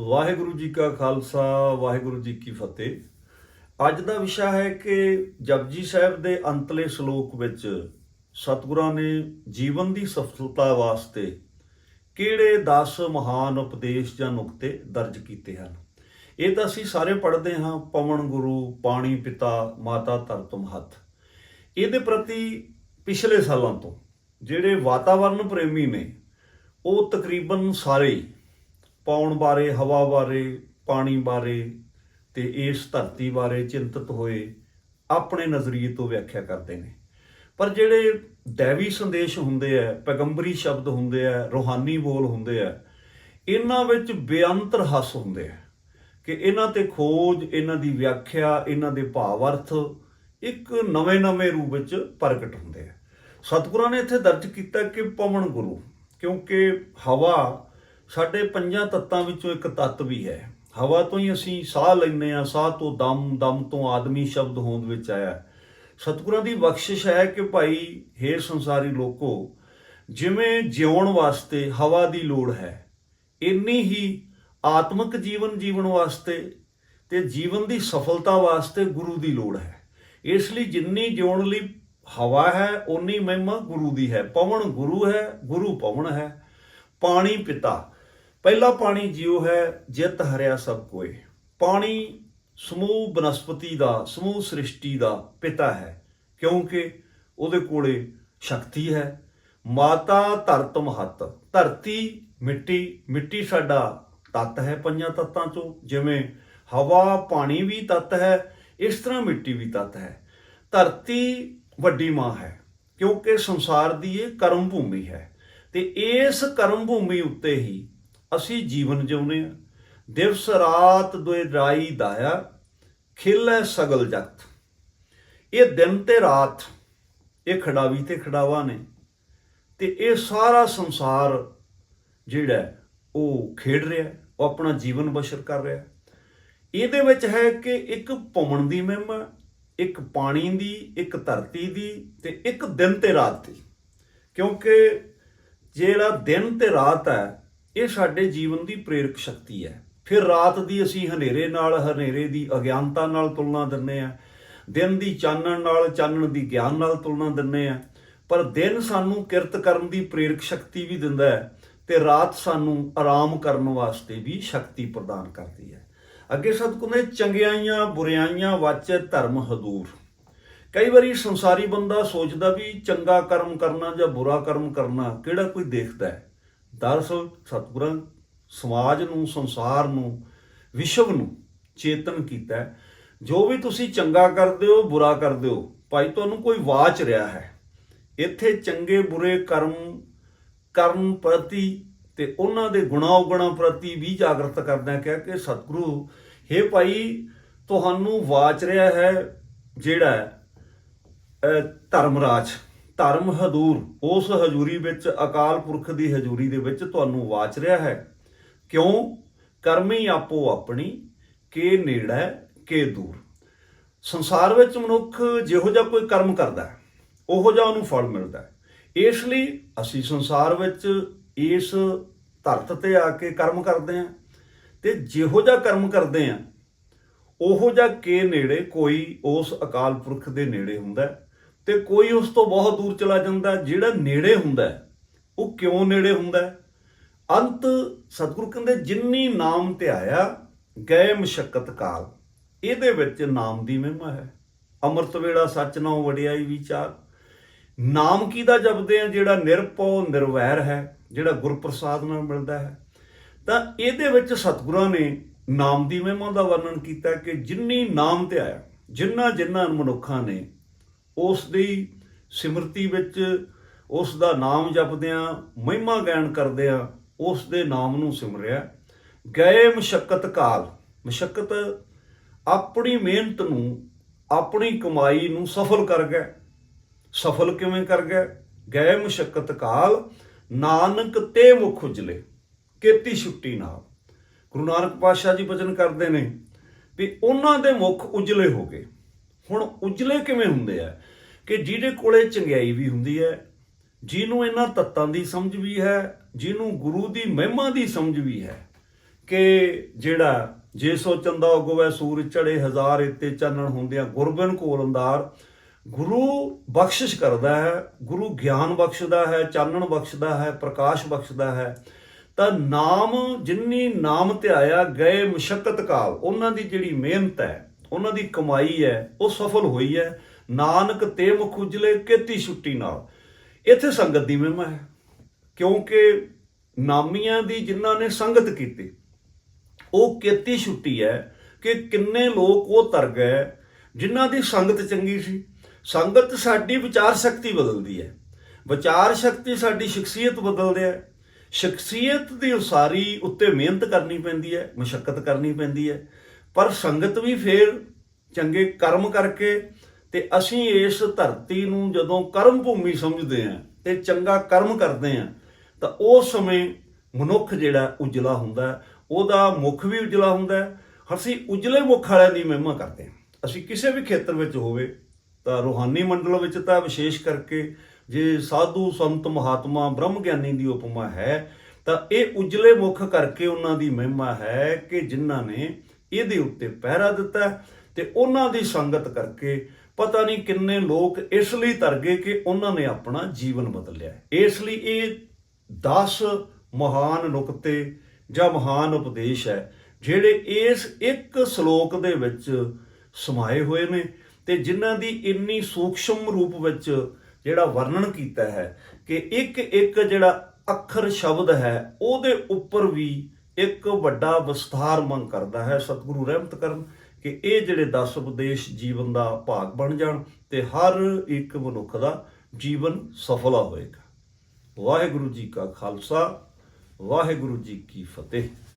ਵਾਹਿਗੁਰੂ ਜੀ ਕਾ ਖਾਲਸਾ, ਵਾਹਿਗੁਰੂ ਜੀ ਕੀ ਫਤਿਹ। ਅੱਜ ਦਾ ਵਿਸ਼ਾ ਹੈ ਕਿ ਜਪਜੀ ਸਾਹਿਬ ਦੇ ਅੰਤਲੇ ਸ਼ਲੋਕ ਵਿੱਚ ਸਤਿਗੁਰਾਂ ਨੇ ਜੀਵਨ ਦੀ ਸਫਲਤਾ ਵਾਸਤੇ ਕਿਹੜੇ 10 ਮਹਾਨ ਉਪਦੇਸ਼ ਜਾਂ ਨੁਕਤੇ ਦਰਜ ਕੀਤੇ ਹਨ? ਇਹ ਤਾਂ ਅਸੀਂ ਸਾਰੇ ਪੜ੍ਹਦੇ ਹਾਂ, ਪਵਨ ਗੁਰੂ, ਪਾਣੀ ਪਿਤਾ, ਮਾਤਾ ਧਰਤ ਮਹਤ ਇਹਦੇ ਪ੍ਰਤੀ ਪਿਛਲੇ ਸਾਲਾਂ ਤੋਂ ਜਿਹੜੇ ਵਾਤਾਵਰਣ ਪ੍ਰੇਮੀ ਨੇ, ਉਹ ਤਕਰੀਬਨ ਸਾਰੇ ਪਾਉਣ ਬਾਰੇ, ਹਵਾ ਬਾਰੇ, ਪਾਣੀ ਬਾਰੇ ਤੇ ਇਸ ਧਰਤੀ ਬਾਰੇ ਚਿੰਤਤ ਹੋਏ ਆਪਣੇ ਨਜ਼ਰੀਏ ਤੋਂ ਵਿਆਖਿਆ ਕਰਦੇ ਨੇ। ਪਰ ਜਿਹੜੇ ਦੇਵੀ ਸੰਦੇਸ਼ ਹੁੰਦੇ ਆ, ਪੈਗੰਬਰੀ ਸ਼ਬਦ ਹੁੰਦੇ ਆ, ਰੋਹਾਨੀ ਬੋਲ ਹੁੰਦੇ ਆ, ਇਹਨਾਂ ਵਿੱਚ ਬੇਅੰਤਰ ਹੱਸ ਹੁੰਦੇ ਆ ਕਿ ਇਹਨਾਂ ਤੇ ਖੋਜ, ਇਹਨਾਂ ਦੀ ਵਿਆਖਿਆ, ਇਹਨਾਂ ਦੇ ਭਾਵ ਅਰਥ ਇੱਕ ਨਵੇਂ-ਨਵੇਂ ਰੂਪ ਵਿੱਚ ਪ੍ਰਗਟ ਹੁੰਦੇ ਆ। ਸਤਿਗੁਰਾਂ ਨੇ ਇੱਥੇ ਦਰਜ ਕੀਤਾ ਕਿ ਪਵਨ ਗੁਰੂ, ਕਿਉਂਕਿ ਹਵਾ ਸਾਡੇ ਪੰਜਾਂ ਤੱਤਾਂ ਵਿੱਚੋਂ ਇੱਕ ਤੱਤ ਵੀ ਹੈ। ਹਵਾ ਤੋਂ ਹੀ ਅਸੀਂ ਸਾਹ ਲੈਂਦੇ ਆ ਸਾਹ ਤੋਂ ਦਮ ਦਮ ਤੋਂ ਆਦਮੀ ਸ਼ਬਦ ਹੋਂਦ ਵਿੱਚ ਆਇਆ। ਸਤਿਗੁਰਾਂ ਦੀ ਬਖਸ਼ਿਸ਼ ਹੈ ਕਿ ਭਾਈ, ਹੇ ਸੰਸਾਰੀ ਲੋਕੋ, ਜਿਵੇਂ ਜਿਉਣ ਵਾਸਤੇ ਹਵਾ ਦੀ ਲੋੜ ਹੈ, ਇੰਨੀ ਹੀ ਆਤਮਿਕ ਜੀਵਨ ਜੀਵਨ ਵਾਸਤੇ ਤੇ ਜੀਵਨ ਦੀ ਸਫਲਤਾ ਵਾਸਤੇ ਗੁਰੂ ਦੀ ਲੋੜ ਹੈ। ਇਸ ਲਈ ਜਿੰਨੀ ਜਿਉਣ ਲਈ ਹਵਾ ਹੈ ਉਨੀ ਮਹਿਮਾ ਗੁਰੂ ਦੀ ਹੈ। ਪਵਨ ਗੁਰੂ ਹੈ, ਗੁਰੂ ਪਵਨ ਹੈ। ਪਾਣੀ ਪਿਤਾ ਪਹਿਲਾ ਪਾਣੀ ਜਿਉ ਹੈ, ਜਿਤ ਹਰਿਆ ਸਭ ਕੋਏ। ਪਾਣੀ ਸਮੂਹ ਬਨਸਪਤੀ ਦਾ, ਸਮੂਹ ਸ੍ਰਿਸ਼ਟੀ ਦਾ ਪਿਤਾ ਹੈ, ਕਿਉਂਕਿ ਉਹਦੇ ਕੋਲੇ ਸ਼ਕਤੀ ਹੈ। ਮਾਤਾ ਧਰਤ ਮਹਤ, ਧਰਤੀ ਮਿੱਟੀ ਮਿੱਟੀ ਸਾਡਾ ਤੱਤ ਹੈ ਪੰਜਾਂ ਤੱਤਾਂ ਚੋਂ, ਜਿਵੇਂ ਹਵਾ, ਪਾਣੀ ਵੀ ਤੱਤ ਹੈ, ਇਸ ਤਰ੍ਹਾਂ ਮਿੱਟੀ ਵੀ ਤੱਤ ਹੈ। ਧਰਤੀ ਵੱਡੀ ਮਾਂ ਹੈ, ਕਿਉਂਕਿ ਸੰਸਾਰ ਦੀ ਇਹ ਕਰਮ ਭੂਮੀ ਹੈ। ਤੇ ਇਸ ਕਰਮ ਭੂਮੀ ਉੱਤੇ ਹੀ ਅਸੀਂ ਜੀਵਨ ਜਿਉਂਦੇ ਹਾਂ ਦਿਵਸ ਰਾਤ ਦੁਇ ਰਾਈ ਦਾਇਆ ਖਿਲੈ ਸਗਲ ਜਗਤ। ਇਹ ਦਿਨ ਤੇ ਰਾਤ, ਇਹ ਖੜਾਵੀ ਤੇ ਖੜਾਵਾ ਨੇ। ਤੇ ਇਹ ਸਾਰਾ ਸੰਸਾਰ ਜਿਹੜਾ ਉਹ ਖੇਡ ਰਿਹਾ ਉਹ ਆਪਣਾ ਜੀਵਨ ਬਸ਼ਰ ਕਰ ਰਿਹਾ ਇਹਦੇ ਵਿੱਚ ਹੈ ਕਿ ਇੱਕ ਪਵਨ ਦੀ ਮਹਿਮਾ, ਇੱਕ ਪਾਣੀ ਦੀ, ਇੱਕ ਧਰਤੀ ਦੀ ਤੇ ਇੱਕ ਦਿਨ ਤੇ ਰਾਤ ਦੀ। ਕਿਉਂਕਿ ਜਿਹੜਾ ਦਿਨ ਤੇ ਰਾਤ ਹੈ ਇਹ ਸਾਡੇ ਜੀਵਨ ਦੀ ਪ੍ਰੇਰਕ ਸ਼ਕਤੀ ਹੈ। ਫਿਰ ਰਾਤ ਦੀ ਅਸੀਂ ਹਨੇਰੇ ਨਾਲ, ਹਨੇਰੇ ਦੀ ਅਗਿਆਨਤਾ ਨਾਲ ਤੁਲਨਾ ਦਿੰਨੇ ਆ ਦਿਨ ਦੀ ਚਾਨਣ ਨਾਲ, ਚਾਨਣ ਦੀ ਗਿਆਨ ਨਾਲ ਤੁਲਨਾ ਦਿੰਨੇ ਆ ਪਰ ਦਿਨ ਸਾਨੂੰ ਕਿਰਤ ਕਰਨ ਦੀ ਪ੍ਰੇਰਕ ਸ਼ਕਤੀ ਵੀ ਦਿੰਦਾ ਹੈ ਤੇ ਰਾਤ ਸਾਨੂੰ ਆਰਾਮ ਕਰਨ ਵਾਸਤੇ ਵੀ ਸ਼ਕਤੀ ਪ੍ਰਦਾਨ ਕਰਦੀ ਹੈ। ਅੱਗੇ ਸਤਿਗੁਰੂ ਨੇ ਚੰਗਿਆਈਆਂ, ਬੁਰਿਆਈਆਂ ਵਾਚੇ ਧਰਮ ਹਦੂਰ। ਕਈ ਵਾਰੀ ਸੰਸਾਰੀ ਬੰਦਾ ਸੋਚਦਾ ਵੀ ਚੰਗਾ ਕਰਮ ਕਰਨਾ ਜਾਂ ਬੁਰਾ ਕਰਮ ਕਰਨਾ ਕਿਹੜਾ ਕੋਈ ਦੇਖਦਾ ਹੈ। ਦਰਅਸਲ ਸਤਿਗੁਰਾਂ ਸਮਾਜ ਨੂੰ, ਸੰਸਾਰ ਨੂੰ, ਵਿਸ਼ਵ ਨੂੰ ਚੇਤਨ ਕੀਤਾ ਜੋ ਵੀ ਤੁਸੀਂ ਚੰਗਾ ਕਰਦੇ ਹੋ, ਬੁਰਾ ਕਰਦੇ ਹੋ, ਭਾਈ ਤੁਹਾਨੂੰ ਕੋਈ ਵਾਚ ਰਿਹਾ ਹੈ। ਇੱਥੇ ਚੰਗੇ, ਬੁਰੇ ਕਰਮ ਕਰਨ ਪ੍ਰਤੀ ਤੇ ਉਹਨਾਂ ਦੇ ਗੁਣਾ ਉਗਣਾ ਪ੍ਰਤੀ ਵੀ ਜਾਗਰਤ ਕਰਦਾ ਕਿਹਾ ਕਿ ਸਤਿਗੁਰੂ हे ਭਾਈ, ਤੁਹਾਨੂੰ ਵਾਚ ਰਿਹਾ ਹੈ ਜਿਹੜਾ ਧਰਮ ਰਾਜ ਧਰਮ ਹਜ਼ੂਰ, ਉਸ ਹਜ਼ੂਰੀ ਵਿੱਚ, ਅਕਾਲ ਪੁਰਖ ਦੀ ਹਜ਼ੂਰੀ ਦੇ ਵਿੱਚ ਤੁਹਾਨੂੰ ਵਾਚ ਰਿਹਾ ਹੈ। ਕਿਉਂ? ਕਰਮੀ ਆਪੋ ਆਪਣੀ, ਕੇ ਨੇੜਾ ਕੇ ਦੂਰ। ਸੰਸਾਰ ਵਿੱਚ ਮਨੁੱਖ ਜਿਹੋ ਜਿਹਾ ਕੋਈ ਕਰਮ ਕਰਦਾ ਹੈ, ਉਹੋ ਜਿਹਾ ਉਹਨੂੰ ਫਲ ਮਿਲਦਾ ਹੈ। ਇਸ ਲਈ ਅਸੀਂ ਸੰਸਾਰ ਵਿੱਚ ਇਸ ਧਰਤ ਤੇ ਆ ਕੇ ਕਰਮ ਕਰਦੇ ਹਾਂ ਤੇ ਜਿਹੋ ਜਿਹਾ ਕਰਮ ਕਰਦੇ ਹਾਂ, ਉਹੋ ਜਿਹਾ ਕੇ ਨੇੜੇ ਕੋਈ ਉਸ ਅਕਾਲ ਪੁਰਖ ਦੇ ਨੇੜੇ ਹੁੰਦਾ ਹੈ। ਤੇ ਕੋਈ ਉਸ ਤੋਂ ਬਹੁਤ ਦੂਰ ਚਲਾ ਜਾਂਦਾ, ਜਿਹੜਾ ਨੇੜੇ ਹੁੰਦਾ ਉਹ ਕਿਉਂ ਨੇੜੇ ਹੁੰਦਾ ਅੰਤ ਸਤਿਗੁਰੂ ਕਹਿੰਦੇ, ਜਿੰਨੀ ਨਾਮ ਧਿਆਇਆ ਗਏ ਮਸ਼ਕਤ ਕਾਲ। ਇਹਦੇ ਵਿੱਚ ਨਾਮ ਦੀ ਮਹਿਮਾ ਹੈ। ਅੰਮ੍ਰਿਤ ਵੇਲਾ ਸੱਚ ਨਾਉ ਵਡਿਆਈ, ਵਿਚਾਰ। ਨਾਮ ਕੀ ਦਾ ਜਪਦੇ ਆ? ਜਿਹੜਾ ਨਿਰਭਉ, ਨਿਰਵੈਰ ਹੈ, ਜਿਹੜਾ ਗੁਰਪ੍ਰਸਾਦ ਨਾਲ ਮਿਲਦਾ ਹੈ। ਤਾਂ ਇਹਦੇ ਵਿੱਚ ਸਤਿਗੁਰਾਂ ਨੇ ਨਾਮ ਦੀ ਮਹਿਮਾ ਦਾ ਵਰਣਨ ਕੀਤਾ ਕਿ ਜਿੰਨੀ ਨਾਮ ਤੇ ਆਇਆ ਜਿੰਨਾ ਜਿੰਨਾ ਮਨੁੱਖਾਂ ਨੇ ਉਸ ਦੀ ਸਿਮਰਤੀ ਵਿੱਚ ਉਸ ਦਾ ਨਾਮ ਜਪਦਿਆਂ, ਮਹਿਮਾ ਗਾਇਨ ਕਰਦਿਆਂ ਉਸ ਦੇ ਨਾਮ ਨੂੰ ਸਿਮਰਿਆ। ਗਏ ਮਸ਼ਕਤ ਕਾਲ। ਮਸ਼ਕਤ ਆਪਣੀ ਮਿਹਨਤ ਨੂੰ, ਆਪਣੀ ਕਮਾਈ ਨੂੰ ਸਫਲ ਕਰ ਗਏ। ਸਫਲ ਕਿਵੇਂ ਕਰ ਗਏ? ਗਏ ਮੁਸ਼ਕਤ ਕਾਲ, ਨਾਨਕ ਤੇ ਮੁਖ ਉਜਲੇ, ਕੀਤੀ ਛੁੱਟੀ ਨਾਲ। ਗੁਰੂ ਨਾਨਕ ਪਾਤਸ਼ਾਹ ਜੀ ਬਚਨ ਕਰਦੇ ਨੇ ਵੀ ਉਹਨਾਂ ਦੇ ਮੁਖ ਉਜਲੇ ਹੋ ਗਏ। ਹੁਣ ਉਜਲੇ ਕਿਵੇਂ ਹੁੰਦੇ ਆ? ਕਿ ਜਿਹਦੇ ਕੋਲੇ ਚੰਗਿਆਈ ਵੀ ਹੁੰਦੀ ਹੈ, ਜਿਹਨੂੰ ਇਹਨਾਂ ਤੱਤਾਂ ਦੀ ਸਮਝ ਵੀ ਹੈ, ਜਿਹਨੂੰ ਗੁਰੂ ਦੀ ਮਹਿਮਾ ਦੀ ਸਮਝ ਵੀ ਹੈ, ਕਿ ਜਿਹੜਾ ਜੇ ਸੋ ਚੰਦਾ ਉਗਵੇ ਸੂਰਜ ਚੜੇ ਹਜ਼ਾਰ ਇੱਤੇ ਚਾਨਣ ਹੁੰਦਿਆਂ ਗੁਰਬਨ ਕੋਲ ਅੰਦਾਰ ਗੁਰੂ ਬਖਸ਼ਿਸ਼ ਕਰਦਾ ਹੈ, ਗੁਰੂ ਗਿਆਨ ਬਖਸ਼ਦਾ ਹੈ, ਚਾਨਣ ਬਖਸ਼ਦਾ ਹੈ, ਪ੍ਰਕਾਸ਼ ਬਖਸ਼ਦਾ ਹੈ, ਤਾਂ ਨਾਮ ਜਿੰਨੀ ਨਾਮ ਧਿਆਇਆ ਗਏ ਮੁਸ਼ਕਤ ਕਾਲ, ਉਹਨਾਂ ਦੀ ਜਿਹੜੀ ਮਿਹਨਤ ਹੈ ਉਹਨਾਂ ਦੀ ਕਮਾਈ ਹੈ, ਉਹ ਸਫਲ ਹੋਈ ਹੈ। ਨਾਨਕ ਤੇ ਮੁਖ ਉਜਲੇ ਕੇਤੀ ਛੁੱਟੀ ਨਾਲ। ਇੱਥੇ ਸੰਗਤ ਦੀ ਮਹਿਮਾ ਹੈ, ਕਿਉਂਕਿ ਨਾਮੀਆਂ ਦੀ ਜਿਨ੍ਹਾਂ ਨੇ ਸੰਗਤ ਕੀਤੀ, ਉਹ ਕੇਤੀ ਛੁੱਟੀ ਹੈ ਕਿ ਕਿੰਨੇ ਲੋਕ ਉਹ ਤਰ ਗਏ ਜਿਨ੍ਹਾਂ ਦੀ ਸੰਗਤ ਚੰਗੀ ਸੀ। ਸੰਗਤ ਸਾਡੀ ਵਿਚਾਰ ਸ਼ਕਤੀ ਬਦਲਦੀ ਹੈ। ਵਿਚਾਰ ਸ਼ਕਤੀ ਸਾਡੀ ਸ਼ਖਸੀਅਤ ਬਦਲਦੀ ਹੈ। ਸ਼ਖਸੀਅਤ ਦੀ ਉਸਾਰੀ ਉੱਤੇ ਮਿਹਨਤ ਕਰਨੀ ਪੈਂਦੀ ਹੈ ਮੁਸ਼ਕਲ ਕਰਨੀ ਪੈਂਦੀ ਹੈ। ਪਰ ਸੰਗਤ ਵੀ ਫੇਰ ਚੰਗੇ ਕਰਮ ਕਰਕੇ ਤੇ ਅਸੀਂ ਇਸ ਧਰਤੀ ਨੂੰ ਜਦੋਂ ਕਰਮ ਭੂਮੀ ਸਮਝਦੇ ਹਾਂ ਤੇ ਚੰਗਾ ਕਰਮ ਕਰਦੇ ਹਾਂ, ਤਾਂ ਉਸ ਸਮੇਂ ਮਨੁੱਖ ਜਿਹੜਾ ਉਜਲਾ ਹੁੰਦਾ ਉਹਦਾ ਮੁਖ ਵੀ ਉਜਲਾ ਹੁੰਦਾ ਹੈ। ਅਸੀਂ ਉਜਲੇ ਮੁਖ ਵਾਲਿਆਂ ਦੀ ਮਹਿਮਾ ਕਰਦੇ ਹਾਂ ਅਸੀਂ ਕਿਸੇ ਵੀ ਖੇਤਰ ਵਿੱਚ ਹੋਵੇ, ਤਾਂ ਰੂਹਾਨੀ ਮੰਡਲ ਵਿੱਚ ਤਾਂ ਵਿਸ਼ੇਸ਼ ਕਰਕੇ ਜੇ ਸਾਧੂ ਸੰਤ ਮਹਾਤਮਾ ਬ੍ਰਹਮ ਗਿਆਨੀ ਦੀ ਉਪਮਾ ਹੈ, ਤਾਂ ਇਹ ਉਜਲੇ ਮੁਖ ਕਰਕੇ ਉਹਨਾਂ ਦੀ ਮਹਿਮਾ ਹੈ ਕਿ ਜਿਨ੍ਹਾਂ ਨੇ ਇਹਦੇ ਉੱਤੇ ਪਹਿਰਾ ਦਿੱਤਾ ਹੈ ਤੇ ਉਹਨਾਂ ਦੀ ਸੰਗਤ ਕਰਕੇ ਪਤਾ ਨਹੀਂ ਕਿੰਨੇ ਲੋਕ ਇਸ ਲਈ ਤਰ ਗਏ ਕਿ ਉਹਨਾਂ ਨੇ ਆਪਣਾ ਜੀਵਨ ਬਦਲਿਆ ਇਸ ਲਈ ਇਹ 10 ਮਹਾਨ ਨੁਕਤੇ ਜਾਂ ਮਹਾਨ ਉਪਦੇਸ਼ ਹੈ, ਜਿਹੜੇ ਇਸ ਇੱਕ ਸ਼ਲੋਕ ਦੇ ਵਿੱਚ ਸਮਾਏ ਹੋਏ ਨੇ ਤੇ ਜਿਨ੍ਹਾਂ ਦੀ ਇੰਨੀ ਸੂਖਸ਼ਮ ਰੂਪ ਵਿੱਚ ਜਿਹੜਾ ਵਰਣਨ ਕੀਤਾ ਹੈ ਕਿ ਇੱਕ ਇੱਕ ਜਿਹੜਾ ਅੱਖਰ ਸ਼ਬਦ ਹੈ, ਉਹਦੇ ਉੱਪਰ ਵੀ ਇੱਕ ਵੱਡਾ ਵਿਸਥਾਰ ਮੰਗ ਕਰਦਾ ਹੈ ਸਤਿਗੁਰੂ ਰਹਿਮਤ ਕਰਨ ਕਿ ਇਹ ਜਿਹੜੇ 10 ਉਪਦੇਸ਼ ਜੀਵਨ ਦਾ ਭਾਗ ਬਣ ਜਾਣ ਤੇ ਹਰ ਇੱਕ ਮਨੁੱਖ ਦਾ ਜੀਵਨ ਸਫਲਾ ਹੋਏਗਾ। ਵਾਹਿਗੁਰੂ ਜੀ ਕਾ ਖਾਲਸਾ, ਵਾਹਿਗੁਰੂ ਜੀ ਕੀ ਫਤਿਹ।